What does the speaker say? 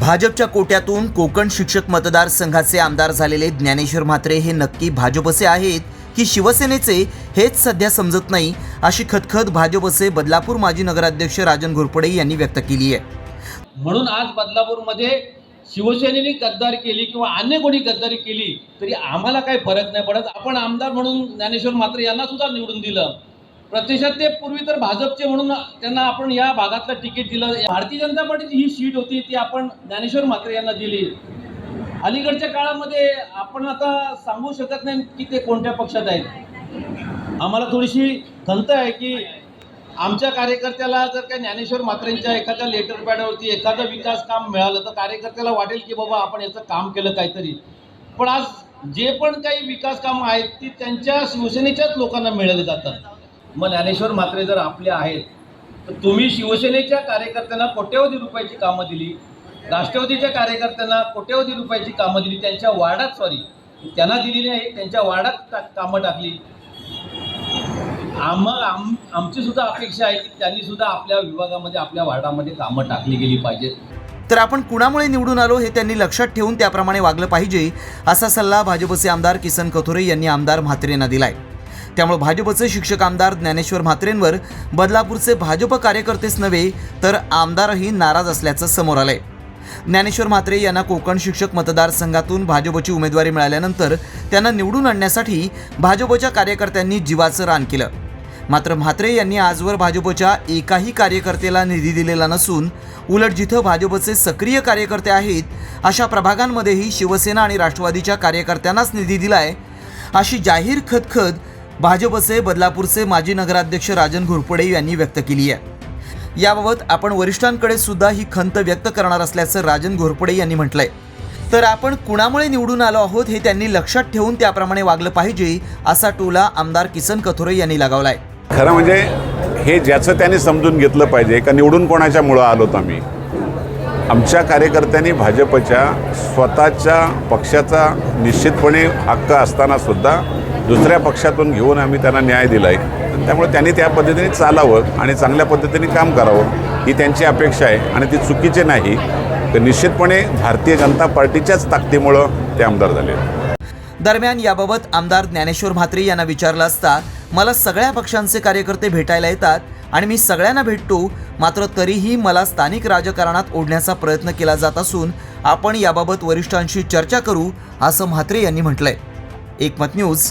भाजपच्या कोट्यातून कोकण शिक्षक मतदारसंघाचे आमदार झालेले ज्ञानेश्वर म्हात्रे हे नक्की भाजपचे आहेत की शिवसेनेचे हेच सध्या समजत नाही अशी खतखत भाजपचे बदलापूर माजी नगराध्यक्ष राजन घोरपडे यांनी व्यक्त केली आहे. म्हणून आज बदलापूरमध्ये शिवसेनेने गद्दारी केली किंवा अन्य कोणी गद्दारी केली तरी आम्हाला काही फरक नाही पडत. आपण आमदार म्हणून ज्ञानेश्वर म्हात्रे यांना सुद्धा निवडून दिलं. प्रत्यक्षात ते पूर्वी तर भाजपचे म्हणून त्यांना आपण या भागातलं तिकीट दिलं. भारतीय जनता पार्टीची ही सीट होती ती आपण ज्ञानेश्वर म्हात्रे यांना दिली. अलीकडच्या काळामध्ये आपण आता सांगू शकत नाही की ते कोणत्या पक्षात आहेत. आम्हाला थोडीशी खंत आहे की आमच्या कार्यकर्त्याला जर काही ज्ञानेश्वर म्हात्रेंच्या एखाद्या लेटर पॅडवरती एखादं विकास काम मिळालं तर कार्यकर्त्याला वाटेल की बाबा आपण याचं काम केलं काहीतरी. पण आज जे पण काही विकास कामं आहेत ती त्यांच्या शिवसेनेच्याच लोकांना मिळाली जातात. मग ज्ञानेश्वर म्हात्रे जर आपले आहेत तर तुम्ही शिवसेनेच्या कार्यकर्त्यांना कोट्यवधी रुपयाची कामं दिली राष्ट्रवादीच्या कार्यकर्त्यांना कोट्यवधी रुपयाची कामं दिली त्यांच्या वार्डात सॉरी त्यांना दिली नाही त्यांच्या वार्डात कामं टाकली. आम आम आमची सुद्धा अपेक्षा आहे की त्यांनी सुद्धा आपल्या विभागामध्ये आपल्या वार्डामध्ये कामं टाकली गेली पाहिजेत. तर आपण कुणामुळे निवडून आलो हे त्यांनी लक्षात ठेवून त्याप्रमाणे वागलं पाहिजे असा सल्ला भाजपचे आमदार किसन कथोरे यांनी आमदार म्हात्रेंना दिलाय. त्यामुळे भाजपचे शिक्षक आमदार ज्ञानेश्वर म्हात्रेंवर बदलापूरचे भाजप कार्यकर्तेच नव्हे तर आमदारही नाराज असल्याचं समोर आलंय. ज्ञानेश्वर म्हात्रे यांना कोकण शिक्षक मतदारसंघातून भाजपची उमेदवारी मिळाल्यानंतर त्यांना निवडून आणण्यासाठी भाजपच्या कार्यकर्त्यांनी जीवाचं रान केलं. मात्र म्हात्रे यांनी आजवर भाजपच्या एकाही कार्यकर्त्याला निधी दिलेला नसून उलट जिथं भाजपचे सक्रिय कार्यकर्ते आहेत अशा प्रभागांमध्येही शिवसेना आणि राष्ट्रवादीच्या कार्यकर्त्यांनाच निधी दिलाय अशी जाहीर खतखत भाजपचे बदलापूरचे माजी नगराध्यक्ष राजन घोरपडे यांनी व्यक्त केली आहे. याबाबत आपण वरिष्ठांकडे सुद्धा ही खंत व्यक्त करणार असल्याचं राजन घोरपडे यांनी म्हटलंय. तर आपण कुणामुळे निवडून आलो आहोत हे त्यांनी लक्षात ठेवून त्याप्रमाणे वागलं पाहिजे असा टोला आमदार किसन कथोरे यांनी लगावलाय. खरं म्हणजे हे ज्याचं त्याने समजून घेतलं पाहिजे का निवडून कोणाच्या मुळं आलोत आम्ही? आमच्या कार्यकर्त्यांनी भाजपच्या स्वतःच्या पक्षाचा निश्चितपणे हक्क असताना सुद्धा दुसऱ्या पक्षातून घेऊन आम्ही त्यांना न्याय दिला आहे त्यामुळे त्यांनी त्या पद्धतीने चालावं आणि चांगल्या पद्धतीने काम करावं ही त्यांची अपेक्षा आहे आणि ती चुकीचे नाही. तर निश्चितपणे भारतीय जनता पार्टीच्याच ताकदीमुळं ते आमदार झाले. दरम्यान याबाबत आमदार ज्ञानेश्वर म्हात्रे यांना विचारलं असता मला सगळ्या पक्षांचे कार्यकर्ते भेटायला येतात आणि मी सगळ्यांना भेटतो मात्र तरीही मला स्थानिक राजकारणात ओढण्याचा प्रयत्न केला जात असून आपण याबाबत वरिष्ठांशी चर्चा करू असं म्हात्रे यांनी म्हटलंय. एकमत न्यूज